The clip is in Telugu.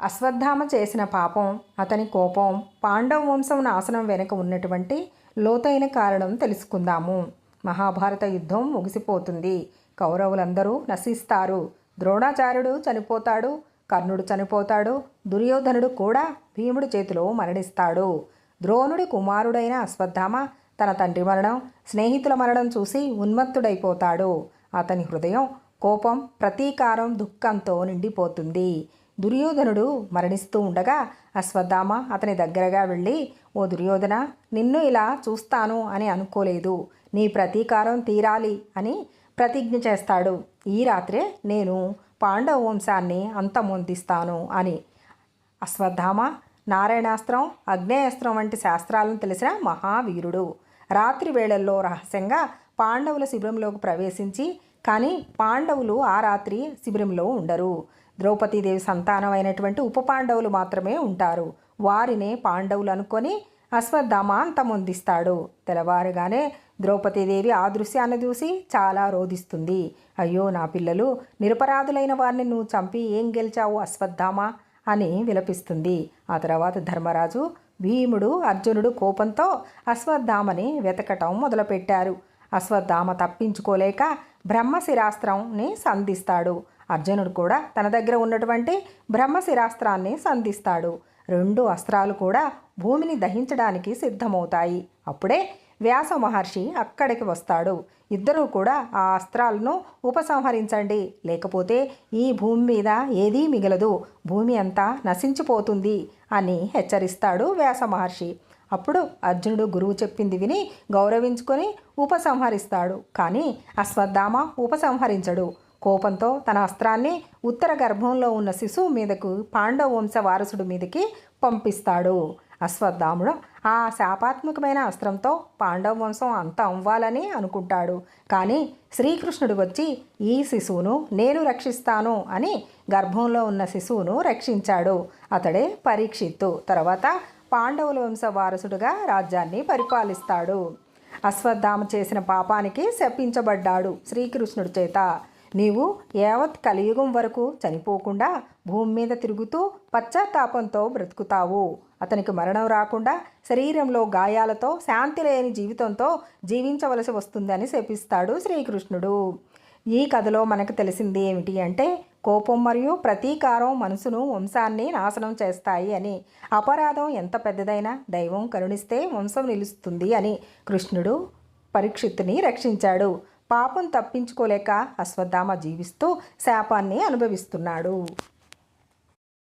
అశ్వత్థామ చేసిన పాపం అతని కోపం పాండవ వంశం నాశనం వెనుక ఉన్నటువంటి లోతైన కారణం తెలుసుకుందాము. మహాభారత యుద్ధం ముగిసిపోతుంది. కౌరవులందరూ నశిస్తారు. ద్రోణాచార్యుడు చనిపోతాడు కర్ణుడు చనిపోతాడు దుర్యోధనుడు కూడా భీముడి చేతిలో మరణిస్తాడు. ద్రోణుడి కుమారుడైన అశ్వత్థామ తన తండ్రి మరణం స్నేహితుల మరణం చూసి ఉన్మత్తుడైపోతాడు. అతని హృదయం కోపం ప్రతీకారం దుఃఖంతో నిండిపోతుంది. దుర్యోధనుడు మరణిస్తూ ఉండగా అశ్వత్థామ అతని దగ్గరగా వెళ్ళి ఓ దుర్యోధన నిన్ను ఇలా చూస్తాను అని అనుకోలేదు. నీ ప్రతీకారం తీరాలి అని ప్రతిజ్ఞ చేస్తాడు. ఈ రాత్రే నేను పాండవ వంశాన్ని అంతమొందిస్తాను అని. అశ్వత్థామ నారాయణాస్త్రం అగ్నేయాస్త్రం వంటి శాస్త్రాలను తెలిసిన మహావీరుడు. రాత్రి వేళల్లో రహస్యంగా పాండవుల శిబిరంలోకి ప్రవేశించి కానీ పాండవులు ఆ రాత్రి శిబిరంలో ఉండరు. ద్రౌపదీదేవి సంతానం అయినటువంటి ఉప పాండవులు మాత్రమే ఉంటారు. వారినే పాండవులు అనుకొని అశ్వత్థామ అంతమొందిస్తాడు తెల్లవారుగానే ద్రౌపదీదేవి ఆ దృశ్యాన్ని చూసి చాలా రోధిస్తుంది. అయ్యో నా పిల్లలు నిరపరాధులైన వారిని నువ్వు చంపి ఏం గెలిచావు అశ్వత్థామ? అని విలపిస్తుంది. ఆ తర్వాత ధర్మరాజు భీముడు అర్జునుడు కోపంతో అశ్వత్థామని వెతకటం మొదలుపెట్టారు. అశ్వత్థామ తప్పించుకోలేక బ్రహ్మశిరాస్త్రంని సంధిస్తాడు. అర్జునుడు కూడా తన దగ్గర ఉన్నటువంటి బ్రహ్మశిరాస్త్రాన్ని సంధిస్తాడు. రెండు అస్త్రాలు కూడా భూమిని దహించడానికి సిద్ధమవుతాయి. అప్పుడే వ్యాస మహర్షి అక్కడికి వస్తాడు. ఇద్దరూ కూడా ఆ అస్త్రాలను ఉపసంహరించండి. లేకపోతే ఈ భూమి మీద ఏదీ మిగలదు. భూమి అంతా నశించిపోతుంది అని హెచ్చరిస్తాడు వ్యాస మహర్షి. అప్పుడు అర్జునుడు గురువు చెప్పింది విని గౌరవించుకొని ఉపసంహరిస్తాడు. కానీ అశ్వత్థామ ఉపసంహరించడు. కోపంతో తన అస్త్రాన్ని ఉత్తర గర్భంలో ఉన్న శిశువు మీదకు పాండవ వంశ వారసుడి మీదకి పంపిస్తాడు. అశ్వత్థాముడు ఆ శాపాత్మకమైన అస్త్రంతో పాండవ వంశం అంత అవ్వాలని అనుకుంటాడు. కానీ శ్రీకృష్ణుడు వచ్చి ఈ శిశువును నేను రక్షిస్తాను అని గర్భంలో ఉన్న శిశువును రక్షించాడు. అతడే పరీక్షిత్తు. తర్వాత పాండవుల వంశ వారసుడుగా రాజ్యాన్ని పరిపాలిస్తాడు. అశ్వత్థామ చేసిన పాపానికి శపించబడ్డాడు శ్రీకృష్ణుడి చేత. నీవు యావత్ కలియుగం వరకు చనిపోకుండా భూమి మీద తిరుగుతూ పశ్చాత్తాపంతో బ్రతుకుతావు. అతనికి మరణం రాకుండా శరీరంలో గాయాలతో శాంతి లేని జీవితంతో జీవించవలసి వస్తుందని శపిస్తాడు శ్రీకృష్ణుడు. ఈ కథలో మనకు తెలిసింది ఏమిటి అంటే కోపం మరియు ప్రతీకారం మనసును వంశాన్ని నాశనం చేస్తాయి అని. అపరాధం ఎంత పెద్దదైనా దైవం కరుణిస్తే వంశం నిలుస్తుంది అని కృష్ణుడు పరీక్షిత్తుని రక్షించాడు. పాపం తప్పించుకోలేక అశ్వత్థామ జీవిస్తూ శాపాన్ని అనుభవిస్తున్నాడు.